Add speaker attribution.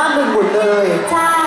Speaker 1: หน้ามึนหมดเลย
Speaker 2: ใช่